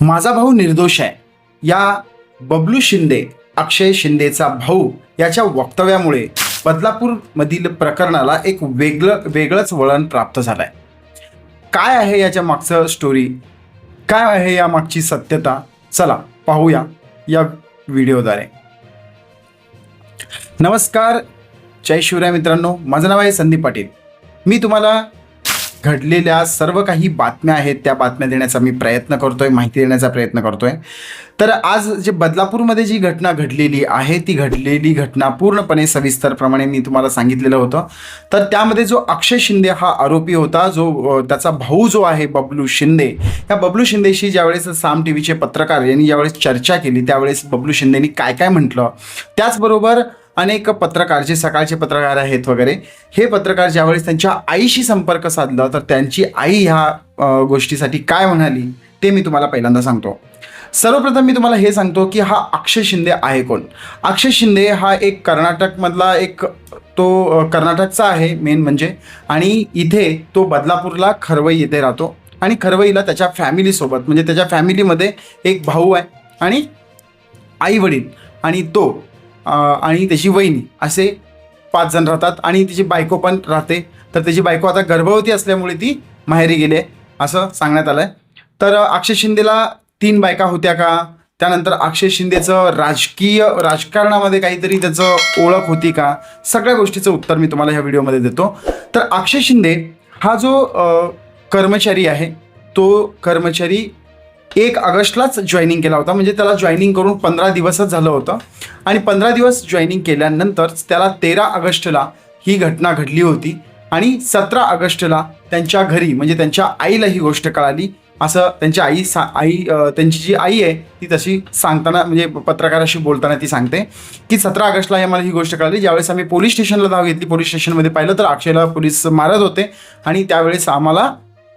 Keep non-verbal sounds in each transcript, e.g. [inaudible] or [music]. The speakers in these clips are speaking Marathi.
माझा भाऊ निर्दोष आहे. या बबलू शिंदे अक्षय शिंदेचा भाऊ याच्या वक्तव्यामुळे बदलापूरमधील प्रकरणाला एक वेगळं वेगळंच वळण प्राप्त झालं आहे काय आहे याच्या मागचं स्टोरी काय आहे या मागची सत्यता? चला पाहूया या व्हिडिओद्वारे. नमस्कार. जय शिवराय मित्रांनो. माझं नाव आहे संदीप पाटील. मी तुम्हाला घडलेल्या सर्व काही बातम्या आहेत त्या बातम्या देण्याचा मी प्रयत्न करतोय माहिती देण्याचा प्रयत्न करतोय. तर आज जे बदलापूरमध्ये जी घटना घडलेली आहे ती घडलेली घटना पूर्णपणे सविस्तरप्रमाणे मी तुम्हाला सांगितलेलं होतं. तर त्यामध्ये जो अक्षय शिंदे हा आरोपी होता जो त्याचा भाऊ जो आहे बबलू शिंदे या बबलू शिंदेशी ज्यावेळेस साम टी व्हीचे पत्रकार यांनी ज्यावेळेस चर्चा केली त्यावेळेस बबलू शिंदेनी काय काय म्हटलं? त्याचबरोबर अनेक पत्रकार जे सकाळचे पत्रकार आहेत वगैरे. हे पत्रकार ज्यावेळेस त्यांच्या आईशी संपर्क साधला तर त्यांची आई ह्या गोष्टीसाठी काय म्हणाली ते मी तुम्हाला पहिल्यांदा सांगतो. सर्वप्रथम मी तुम्हाला हे सांगतो की हा अक्षय शिंदे आहे कोण? अक्षय शिंदे हा एक कर्नाटकमधला एक तो कर्नाटकचा आहे मेन म्हणजे. आणि इथे तो बदलापूरला खरवई येथे राहतो. आणि खरवईला त्याच्या फॅमिलीसोबत म्हणजे त्याच्या फॅमिलीमध्ये एक भाऊ आहे. आणि आई वडील. आणि तो आणि त्याची वहिनी असे पाच जण राहतात आणि तिची बायको पण राहते. तर त्याची बायको आता गर्भवती असल्यामुळे ती माहेरी गेली आहे असं सांगण्यात आलं आहे तर अक्षय शिंदेला तीन बायका होत्या का? त्यानंतर अक्षय शिंदेचं राजकीय राजकारणामध्ये काहीतरी त्याचं ओळख होती का? सगळ्या गोष्टीचं उत्तर मी तुम्हाला ह्या व्हिडिओमध्ये देतो. तर अक्षय शिंदे हा जो कर्मचारी आहे तो कर्मचारी एक ऑगस्टलाच जॉईनिंग केला होता. म्हणजे त्याला जॉईनिंग करून पंधरा दिवसच झालं होतं. आणि पंधरा दिवस जॉईनिंग केल्यानंतर त्याला तेरा ऑगस्टला ही घटना घडली होती. आणि सतरा ऑगस्टला त्यांच्या घरी म्हणजे त्यांच्या आईला ही गोष्ट कळाली. असं त्यांची आई सा आई त्यांची जी आई आहे ती तशी सांगताना म्हणजे पत्रकाराशी बोलताना ती सांगते की सतरा ऑगस्टला मला ही गोष्ट कळाली. ज्यावेळेस आम्ही पोलीस स्टेशनला धाव घेतली पोलीस स्टेशनमध्ये पाहिलं तर अक्षयला पोलीस मारत होते. आणि त्यावेळेस आम्हाला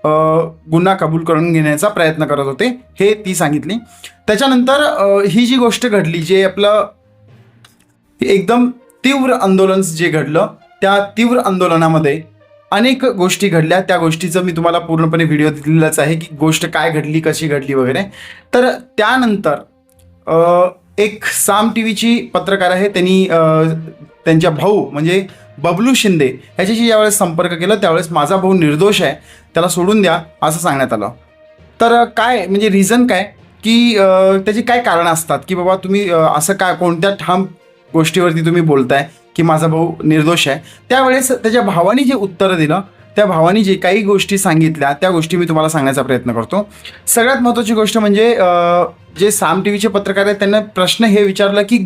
गुन्हा कबूल करून घेण्याचा प्रयत्न करत होते हे ती सांगितली. त्याच्यानंतर ही जी गोष्ट घडली जे आपलं एकदम तीव्र आंदोलन जे घडलं त्या तीव्र आंदोलनामध्ये अनेक गोष्टी घडल्या. त्या गोष्टीचं मी तुम्हाला पूर्णपणे व्हिडिओ दिलेलाच आहे की गोष्ट काय घडली कशी घडली वगैरे. तर त्यानंतर एक साम टी व्हीची पत्रकार आहे त्यांनी त्यांच्या भाऊ म्हणजे बबलू शिंदे ह्याच्याशी ज्यावेळेस संपर्क केला त्यावेळेस माझा भाऊ निर्दोष आहे त्याला सोडून द्या असं सांगण्यात आलं. तर काय म्हणजे रिझन काय? की त्याची काय कारणं असतात? की बाबा तुम्ही असं काय कोणत्या ठाम गोष्टीवरती तुम्ही बोलताय की माझा भाऊ निर्दोष आहे? त्यावेळेस त्याच्या भावाने जे उत्तरं दिलं त्या भावाने जे काही गोष्टी सांगितल्या त्या गोष्टी मी तुम्हाला सांगण्याचा प्रयत्न करतो. सगळ्यात महत्त्वाची गोष्ट म्हणजे जे साम टी व्हीचे पत्रकार आहेत त्यांना प्रश्न हे विचारला की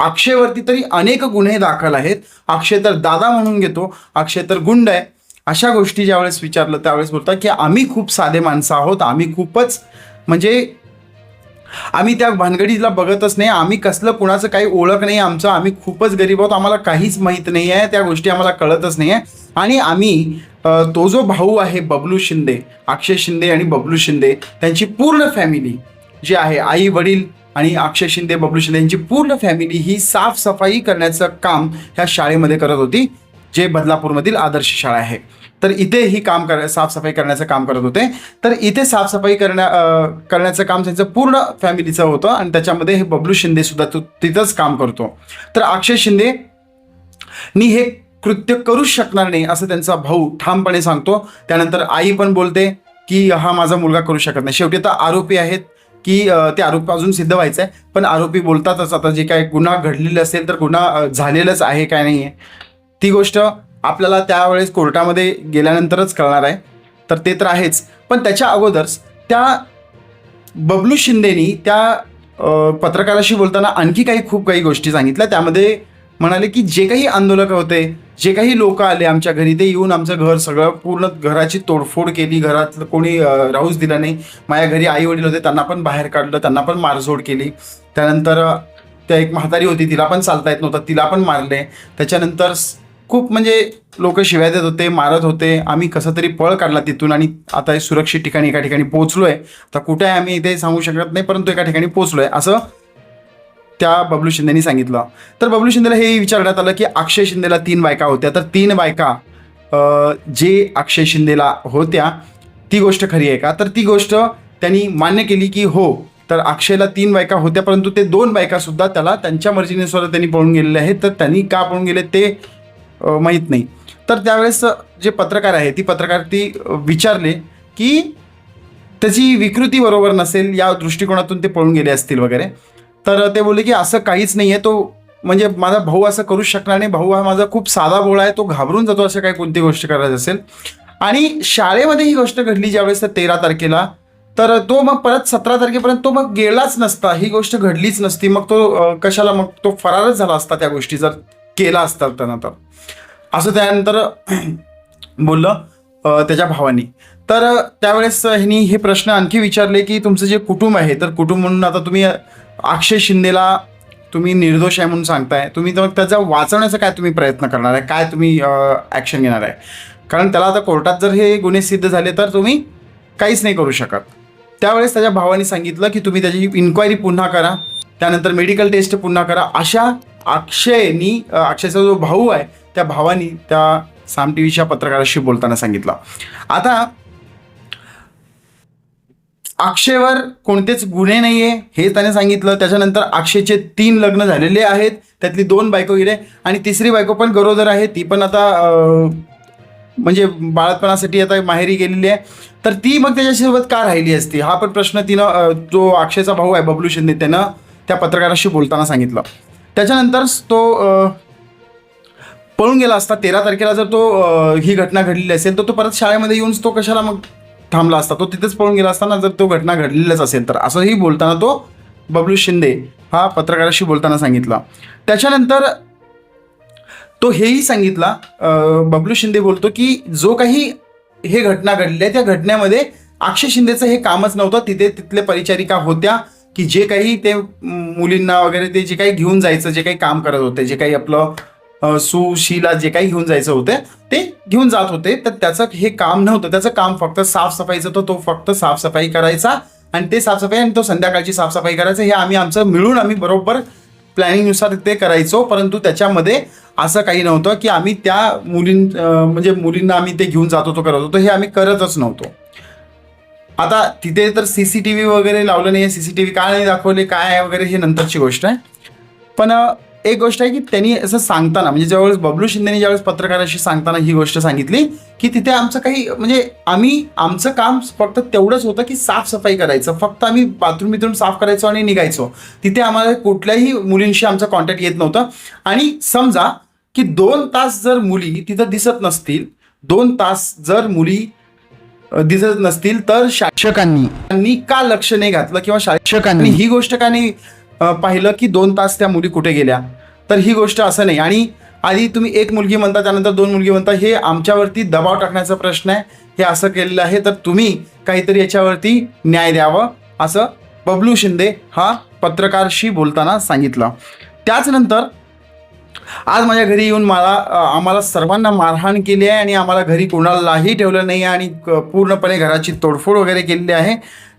अक्षयवरती तरी अनेक गुन्हे दाखल आहेत. अक्षय तर दादा म्हणून घेतो. अक्षय तर गुंड आहे. अशा गोष्टी ज्यावेळेस विचारलं त्यावेळेस बोलतात की आम्ही खूप साधे माणसं आहोत. आम्ही खूपच म्हणजे आम्ही त्या भानगडीला बघतच नाही. आम्ही कसलं कुणाचं काही ओळख नाही आमचं. आम्ही खूपच गरीब आहोत. आम्हाला काहीच माहीत नाही आहे. त्या गोष्टी आम्हाला कळतच नाही आहे. आणि आम्ही तो जो भाऊ आहे बबलू शिंदे अक्षय शिंदे आणि बबलू शिंदे त्यांची पूर्ण फॅमिली जी आहे आई वडील आणि अक्षय शिंदे बबलू शिंदे यांची पूर्ण फॅमिली ही साफसफाई करण्याचं काम ह्या शाळेमध्ये करत होती जे बदलापूरमधील आदर्श शाळा आहे. तर इथे ही काम कर साफसफाई करण्याचं काम करत होते. तर इथे साफसफाई करण्या करण्याचं काम त्यांचं पूर्ण फॅमिलीचं होतं आणि त्याच्यामध्ये हे बबलू शिंदे सुद्धा तिथंच काम करतो. तर अक्षय शिंदे नी हे कृत्य करूच शकणार नाही असं त्यांचा भाऊ ठामपणे सांगतो. त्यानंतर आई पण बोलते की हा माझा मुलगा करू शकत नाही. शेवटी आता आरोपी आहेत की ते आरोपी अजून सिद्ध व्हायचं आहे पण आरोपी बोलतातच आता जे काय गुन्हा घडलेले असेल तर गुन्हा झालेलंच झालेलाच आहे काय नाही आहे ती गोष्ट आपल्याला त्यावेळेस कोर्टामध्ये गेल्यानंतरच कळणार आहे. तर ते तर आहेच. पण त्याच्या अगोदरच त्या बबलू शिंदेनी त्या पत्रकाराशी बोलताना आणखी काही खूप काही गोष्टी सांगितल्या. त्यामध्ये म्हणाले की जे काही आंदोलक होते जे काही लोक आले आमच्या घरी ते येऊन आमचं घर सगळं पूर्ण घराची तोडफोड केली घरात कोणी राहूच दिला नाही. माझ्या घरी आई वडील होते त्यांना पण बाहेर काढलं त्यांना पण मारझोड केली. त्यानंतर त्या एक म्हातारी होती तिला पण चालता येत नव्हतं तिला पण मारले. त्याच्यानंतर खूप म्हणजे लोक शिव्या देत होते मारत होते. आम्ही कसं तरी पळ काढला तिथून आणि आता हे सुरक्षित ठिकाणी एका ठिकाणी पोहोचलोय. तर कुठे आहे आम्ही इथे सांगू शकत नाही परंतु एका ठिकाणी पोहोचलोय. असं त्या बबलू शिंदेनी सांगितलं. तर बबलू शिंदेला हे विचारण्यात आलं की अक्षय शिंदेला तीन बायका होत्या. तर तीन बायका जे अक्षय शिंदेला होत्या ती गोष्ट खरी आहे का? तर ती गोष्ट त्यांनी मान्य केली की हो तर अक्षयला तीन बायका होत्या परंतु ते दोन बायकासुद्धा त्याला त्यांच्या मर्जीनुसार त्यांनी पळून गेलेले आहेत. तर त्यांनी का पळून गेले ते माहीत नाही. तर त्यावेळेस जे पत्रकार आहे ती पत्रकार ती विचारले की त्याची विकृती बरोबर नसेल या दृष्टिकोनातून ते पळून गेले असतील वगैरे. तर ते बोलले की असं काहीच नाही आहे तो म्हणजे माझा भाऊ असं करूच शकणार नाही भाऊ हा माझा खूप साधा बोळा आहे तो घाबरून जातो असं काही कोणती गोष्ट करायची असेल. आणि शाळेमध्ये ही गोष्ट घडली ज्यावेळेस तेरा तारखेला तर तो मग परत सतरा तारखेपर्यंत तो मग गेलाच नसता ही गोष्ट घडलीच नसती मग तो कशाला मग तो फरारच झाला असता त्या गोष्टी जर केला असता त्यानं तर. असं त्यानंतर [clears throat] बोललं त्याच्या भावानी. तर त्यावेळेस ह्यांनी हे प्रश्न आणखी विचारले की तुमचं जे कुटुंब आहे तर कुटुंब म्हणून आता तुम्ही अक्षय शिंदेला तुम्ही निर्दोष आहे म्हणून सांगताय. तुम्ही तर मग त्याचा वाचवण्याचा काय तुम्ही प्रयत्न करणार आहे? काय तुम्ही ॲक्शन घेणार आहे? कारण त्याला आता कोर्टात जर हे गुन्हे सिद्ध झाले तर तुम्ही काहीच नाही करू शकत. त्यावेळेस त्याच्या भावाने सांगितलं की तुम्ही त्याची इन्क्वायरी पुन्हा करा. त्यानंतर मेडिकल टेस्ट पुन्हा करा. अशा अक्षयनी अक्षयचा जो भाऊ आहे त्या भावानी त्या साम टी व्हीच्या पत्रकाराशी बोलताना सांगितलं. आता अक्षयवर कोणतेच गुन्हे नाहीये हे त्याने सांगितलं. त्याच्यानंतर अक्षयचे तीन लग्न झालेले आहेत. त्यातली दोन बायको गेले आणि तिसरी बायको पण गरोदर आहे. ती पण आता म्हणजे बाळातपणासाठी आता माहेरी गेलेली आहे. तर ती मग त्याच्यासोबत का राहिली असती? हा पण प्रश्न तिनं जो अक्षयचा भाऊ आहे बबलू शिंदे त्यानं त्या पत्रकाराशी बोलताना सांगितलं. त्याच्यानंतर तो पळून गेला असता. तेरा तारखेला जर तो ही घटना घडलेली असेल तर तो परत शाळेमध्ये येऊन तो कशाला मग थांबला असता तो तिथेच पळून गेला असताना जर तो घटना घडलेलीच असेल तर. असंही बोलताना तो बबलू शिंदे हा पत्रकाराशी बोलताना सांगितला. त्याच्यानंतर तो हेही सांगितला बबलू शिंदे बोलतो की जो काही हे घटना घडली आहे त्या घटनेमध्ये अक्षय शिंदेचं हे कामच नव्हतं. तिथे तिथले परिचारिका होत्या की जे काही ते मुलींना वगैरे ते जे काही घेऊन जायचं जे काही काम करत होते जे काही आपलं सुशीला जे काही घेऊन जायचं होते ते घेऊन जात होते. तर त्याचं हे काम नव्हतं. त्याचं काम फक्त साफसफाईचं होतं. तो फक्त साफसफाई करायचा आणि ते साफसफाई आणि तो संध्याकाळची साफसफाई करायचं हे आम्ही आमचं मिळून आम्ही बरोबर प्लॅनिंगनुसार ते करायचो. परंतु त्याच्यामध्ये असं काही नव्हतं की आम्ही त्या मुलीं म्हणजे मुलींना आम्ही ते घेऊन जात होतो करत होतो. हे आम्ही करतच नव्हतो. आता तिथे तर सी सी टी व्ही वगैरे लावलं नाही आहे सी सी टी व्ही काय नाही दाखवले काय आहे वगैरे हे नंतरची गोष्ट आहे. पण एक गोष्ट आहे की त्यांनी असं सांगताना म्हणजे ज्यावेळेस बबलू शिंदेने ज्यावेळेस पत्रकाराशी सांगताना ही गोष्ट सांगितली की तिथे आमचं काही म्हणजे आम्ही आमचं काम फक्त तेवढंच होतं की साफसफाई करायचं. फक्त आम्ही बाथरूम बिथरूम साफ करायचो आणि निघायचो. तिथे आम्हाला कुठल्याही मुलींशी आमचा कॉन्टॅक्ट येत नव्हतं. आणि समजा की दोन तास जर मुली तिथं दिसत नसतील दोन तास जर मुली दिसत नसतील तर शासकांनी त्यांनी का लक्ष नाही घातलं किंवा शासकांनी. ही गोष्ट का नाही पाहिलं की दोन तास त्या मुली कुठे गेल्या. तर ही गोष्ट असं नाही. आणि आधी तुम्ही एक मुलगी म्हणता त्यानंतर दोन मुलगी म्हणता हे आमच्यावरती दबाव टाकण्याचा प्रश्न आहे. हे असं केलेलं आहे. तर तुम्ही काहीतरी याच्यावरती न्याय द्यावं असं बबलू शिंदे हा पत्रकारशी बोलताना सांगितलं. त्याचनंतर आज माझ्या घरी येऊन मला आम्हाला सर्वांना मारहाण केली आहे आणि आम्हाला घरी कोणालाही ठेवलं नाही आहे आणि पूर्णपणे घराची तोडफोड वगैरे केलेली आहे.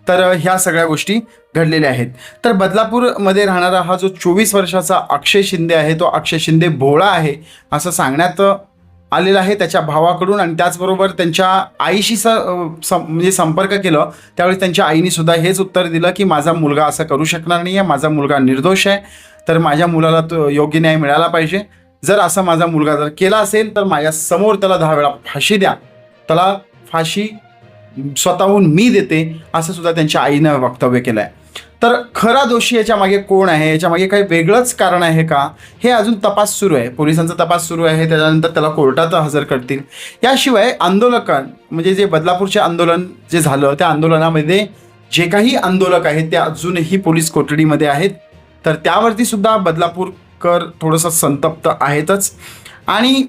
तर ह्या सगळ्या गोष्टी घडलेल्या आहेत. तर बदलापूरमध्ये राहणारा हा जो चोवीस वर्षाचा अक्षय शिंदे आहे तो अक्षय शिंदे भोळा आहे असं सांगण्यात आलेलं आहे त्याच्या भावाकडून आणि त्याचबरोबर त्यांच्या आईशी स म्हणजे संपर्क केलं त्यावेळी त्यांच्या आईने सुद्धा हेच उत्तर दिलं की माझा मुलगा असं करू शकणार नाही आहे माझा मुलगा निर्दोष आहे तर माझ्या मुलाला तो योग्य न्याय मिळाला पाहिजे. जर असं माझा मुलगा जर केला असेल तर माझ्यासमोर त्याला दहा वेळा फाशी द्या. त्याला फाशी स्वतःहून मी देते असं सुद्धा त्यांच्या आईनं वक्तव्य केलं आहे तर खरा दोषी याच्या मागे कोण आहे? याच्या मागे काही वेगळंच कारण आहे का? हे अजून तपास सुरू आहे. पोलिसांचा तपास सुरू आहे. त्याच्यानंतर त्याला कोर्टात हजर करतील. याशिवाय आंदोलकां म्हणजे जे बदलापूरचे आंदोलन जे झालं त्या आंदोलनामध्ये जे काही आंदोलक आहेत ते अजूनही पोलीस कोठडीमध्ये आहेत. तर त्यावरती सुद्धा बदलापूरकर थोडंसं संतप्त आहेतच. आणि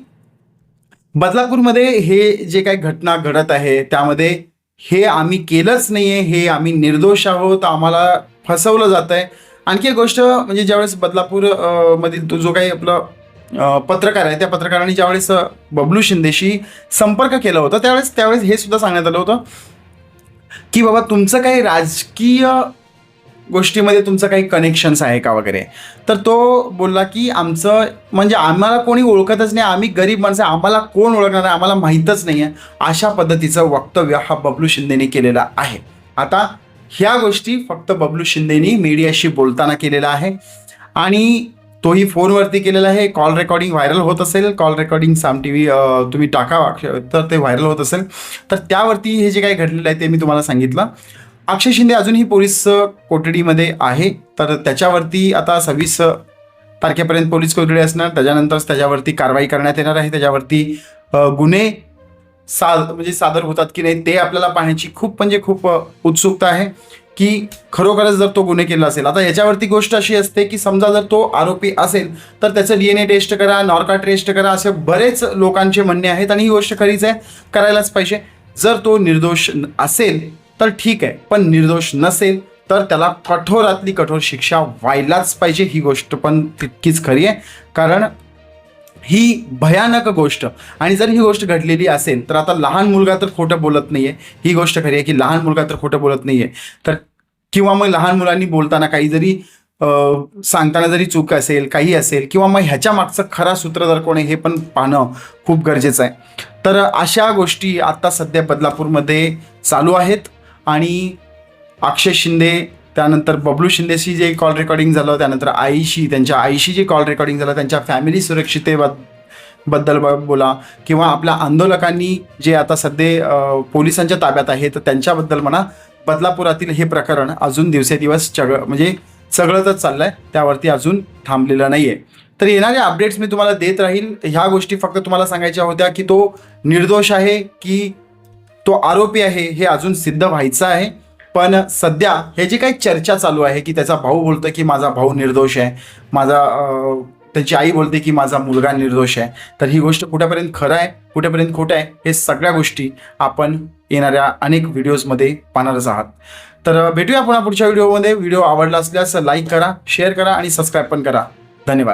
बदलापूरमध्ये हे जे काही घटना घडत आहे त्यामध्ये हे आम्ही केलंच नाही आहे हे आम्ही निर्दोष आहोत आम्हाला फसवलं जात आहे आणखी एक गोष्ट म्हणजे ज्यावेळेस बदलापूर मधील तो जो काही आपलं पत्रकार आहे त्या पत्रकारांनी ज्यावेळेस बबलू शिंदेशी संपर्क केला होता त्यावेळेस त्यावेळेस हे सुद्धा सांगण्यात आलं होतं की बाबा तुमचं काही राजकीय गोष्टीमध्ये तुमचं काही कनेक्शन्स आहे का वगैरे? तर तो बोलला की आमचं म्हणजे आम्हाला कोणी ओळखतच नाही आम्ही गरीब माणसं आम्हाला कोण ओळखणार आहे आम्हाला माहीतच नाही आहे. अशा पद्धतीचं वक्तव्य हा बबलू शिंदेने केलेला आहे. आता ह्या गोष्टी फक्त बबलू शिंदेनी मीडियाशी बोलताना केलेला आहे. आणि तोही फोनवरती केलेला आहे. कॉल रेकॉर्डिंग व्हायरल होत असेल call recording Saam T V तुम्ही टाका तर ते व्हायरल होत असेल. तर त्यावरती हे जे काही घडलेलं आहे ते मी तुम्हाला सांगितलं. अक्षय शिंदे अजूनही पोलीस कोठडीमध्ये आहे. तर त्याच्यावरती आता सव्वीस तारखेपर्यंत पोलीस कोठडी असणार. त्याच्यानंतरच त्याच्यावरती कारवाई करण्यात येणार आहे. त्याच्यावरती गुन्हे सा म्हणजे सादर होतात की नाही ते आपल्याला पाहण्याची खूप म्हणजे खूप उत्सुकता आहे की खरोखरच जर तो गुन्हे केला असेल. आता याच्यावरती गोष्ट अशी असते की समजा जर तो आरोपी असेल तर त्याचं डी एन ए टेस्ट करा नॉर्का टेस्ट करा असे बरेच लोकांचे म्हणणे आहेत आणि ही गोष्ट खरीच आहे. करायलाच पाहिजे. जर तो निर्दोष असेल तर ठीक आहे पण निर्दोष नसेल तर त्याला कठोरातली कठोर शिक्षा व्हायलाच पाहिजे. ही गोष्ट पण तितकीच खरी आहे. कारण ही भयानक गोष्ट आणि जर ही गोष्ट घडलेली असेल तर आता लहान मुलगा तर खोटं बोलत नाही आहे ही गोष्ट खरी आहे की लहान मुलगा तर खोटं बोलत नाही आहे तर किंवा मग लहान मुलांनी बोलताना काही जरी सांगताना जरी चूक असेल काही असेल किंवा मग ह्याच्या मागचं खरा सूत्रधार कोण आहे हे पण पाहणं खूप गरजेचं आहे. तर अशा गोष्टी आत्ता सध्या बदलापूरमध्ये चालू आहेत. आणि अक्षय शिंदे त्यानंतर बबलू शिंदेशी जे कॉल रेकॉर्डिंग झालं त्यानंतर आईशी त्यांच्या आईशी जे कॉल रेकॉर्डिंग झालं त्यांच्या फॅमिली सुरक्षितेबद्दल बद्दल ब- बोला किंवा आपल्या आंदोलकांनी जे आता सध्या पोलिसांच्या ताब्यात आहे तर त्यांच्याबद्दल म्हणा बदलापुरातील हे प्रकरण अजून दिवसेदिवस चग म्हणजे चघळतच आहे त्यावरती अजून थांबलेलं नाही आहे तर येणारे अपडेट्स मी तुम्हाला देत राहील. ह्या गोष्टी फक्त तुम्हाला सांगायच्या होत्या की तो निर्दोष आहे की तो आरोपी आहे हे अजून सिद्ध व्हायचं आहे. पण सध्या हे जी काही चर्चा चालू आहे की त्याचा भाऊ बोलतो की माझा भाऊ निर्दोष आहे माझा त्याची आई बोलते की माझा मुलगा निर्दोष आहे तर ही गोष्ट कुठेपर्यंत खरं आहे कुठेपर्यंत खोटं आहे हे सगळ्या गोष्टी आपण येणाऱ्या अनेक व्हिडिओजमध्ये पाहणारच आहात. तर भेटूया पुन्हा पुढच्या व्हिडिओमध्ये. व्हिडिओ आवडला असल्यास लाईक करा शेअर करा आणि सबस्क्राईब पण करा. धन्यवाद.